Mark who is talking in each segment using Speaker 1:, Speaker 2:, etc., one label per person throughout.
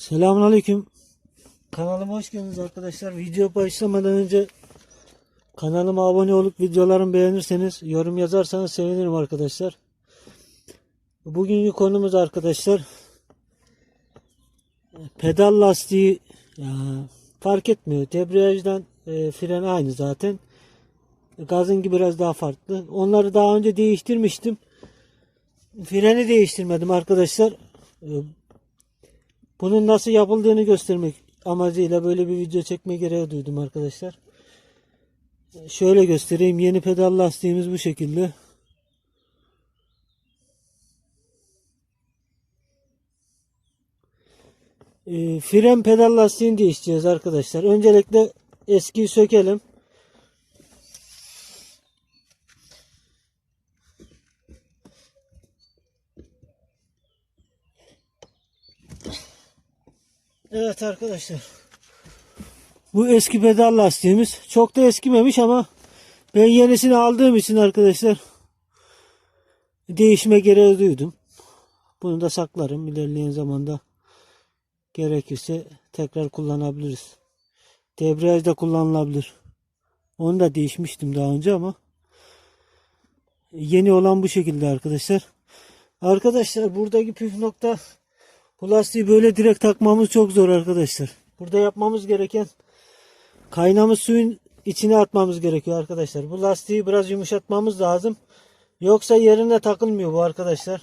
Speaker 1: Selamünaleyküm. Kanalıma hoş geldiniz arkadaşlar. Video başlamadan önce kanalıma abone olup videolarımı beğenirseniz, yorum yazarsanız sevinirim arkadaşlar. Bugünkü konumuz arkadaşlar pedal lastiği ya, fark etmiyor. Debriyajdan e, fren aynı zaten. Gazınki biraz daha farklı. Onları daha önce değiştirmiştim. Freni değiştirmedim arkadaşlar. E, bunun nasıl yapıldığını göstermek amacıyla böyle bir video çekme gereği duydum arkadaşlar. Şöyle göstereyim. Yeni pedal lastiğimiz bu şekilde. Ee, fren pedal lastiğini değiştireceğiz arkadaşlar. Öncelikle eskiyi sökelim. Evet arkadaşlar. Bu eski pedal lastiğimiz. Çok da eskimemiş ama ben yenisini aldığım için arkadaşlar değişme gereği duydum. Bunu da saklarım. İlerleyen zamanda gerekirse tekrar kullanabiliriz. Debriyaj da kullanılabilir. Onu da değişmiştim daha önce ama yeni olan bu şekilde arkadaşlar. Arkadaşlar buradaki püf nokta bu lastiği böyle direkt takmamız çok zor arkadaşlar. Burada yapmamız gereken kaynamış suyun içine atmamız gerekiyor arkadaşlar. Bu lastiği biraz yumuşatmamız lazım. Yoksa yerine takılmıyor bu arkadaşlar.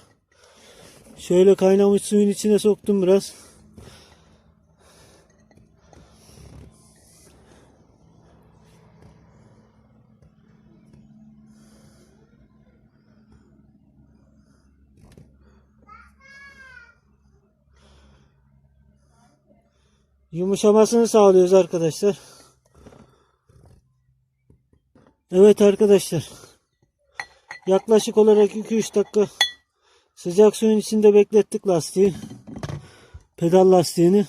Speaker 1: Şöyle kaynamış suyun içine soktum biraz. Yumuşamasını sağlıyoruz arkadaşlar. Evet arkadaşlar. Yaklaşık olarak 2-3 dakika sıcak suyun içinde beklettik lastiği. Pedal lastiğini.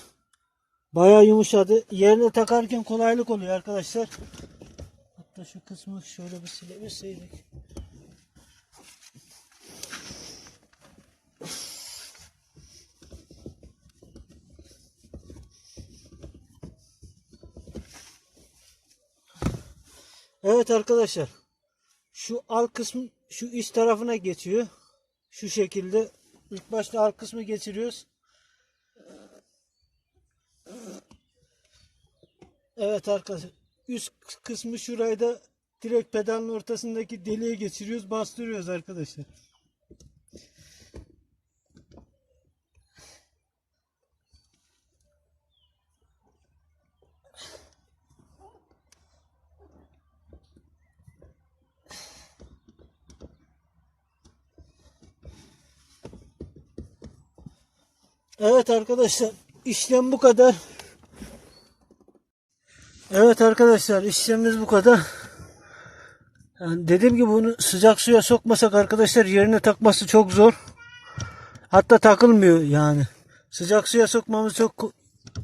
Speaker 1: Bayağı yumuşadı. Yerine takarken kolaylık oluyor arkadaşlar. Hatta şu kısmı şöyle bir silebilseydik. Evet arkadaşlar. Şu alt kısmı şu iç tarafına geçiyor. Şu şekilde. İlk başta alt kısmı geçiriyoruz. Evet arkadaşlar. Üst kısmı şurayı da direkt pedalın ortasındaki deliğe geçiriyoruz. Bastırıyoruz arkadaşlar. Evet arkadaşlar işlem bu kadar. Evet arkadaşlar işlemimiz bu kadar. Yani dediğim gibi bunu sıcak suya sokmasak arkadaşlar yerine takması çok zor. Hatta takılmıyor yani. Sıcak suya sokmamız çok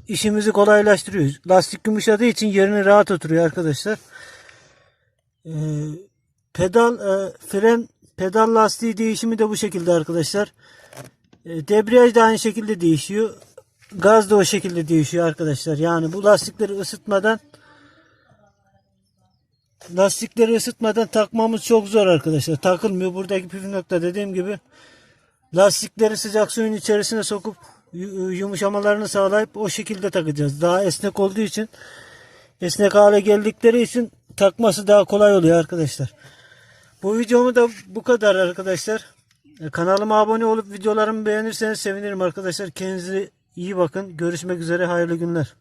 Speaker 1: işimizi kolaylaştırıyor. Lastik yumuşadığı için yerine rahat oturuyor arkadaşlar. Ee, pedal e, fren pedal lastiği değişimi de bu şekilde arkadaşlar. E, Debriyaj da aynı şekilde değişiyor. Gaz da o şekilde değişiyor arkadaşlar. Yani bu lastikleri ısıtmadan lastikleri ısıtmadan takmamız çok zor arkadaşlar. Takılmıyor. Buradaki püf nokta dediğim gibi lastikleri sıcak suyun içerisine sokup yu- yumuşamalarını sağlayıp o şekilde takacağız. Daha esnek olduğu için esnek hale geldikleri için takması daha kolay oluyor arkadaşlar. Bu videomu da bu kadar arkadaşlar. E, Kanalıma abone olup videolarımı beğenirseniz sevinirim arkadaşlar. Kendinize iyi bakın. Görüşmek üzere. Hayırlı günler.